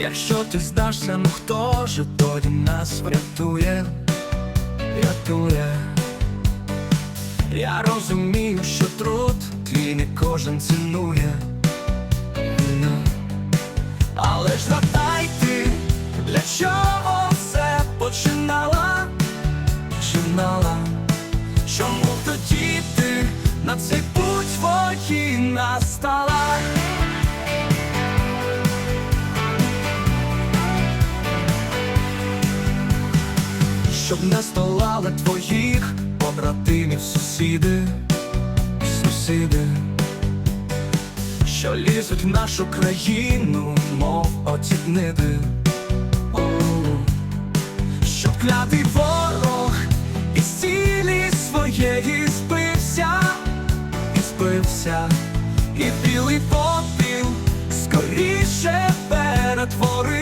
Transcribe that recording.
Якщо ти здашся, ну хто ж тоді нас врятує, рятує. Я розумію, що труд твій не кожен цінує. Ну, Але ж згадай ти, для чого все починала, починала. Чому тоді ти на цей путь твої настала? Щоб не столали твоїх побратимів, сусіди, сусіди, що лізуть в нашу країну, мов оті гниди. Щоб клятий ворог із цілі своєї збився, і збився, і білий попіл скоріше перетворив.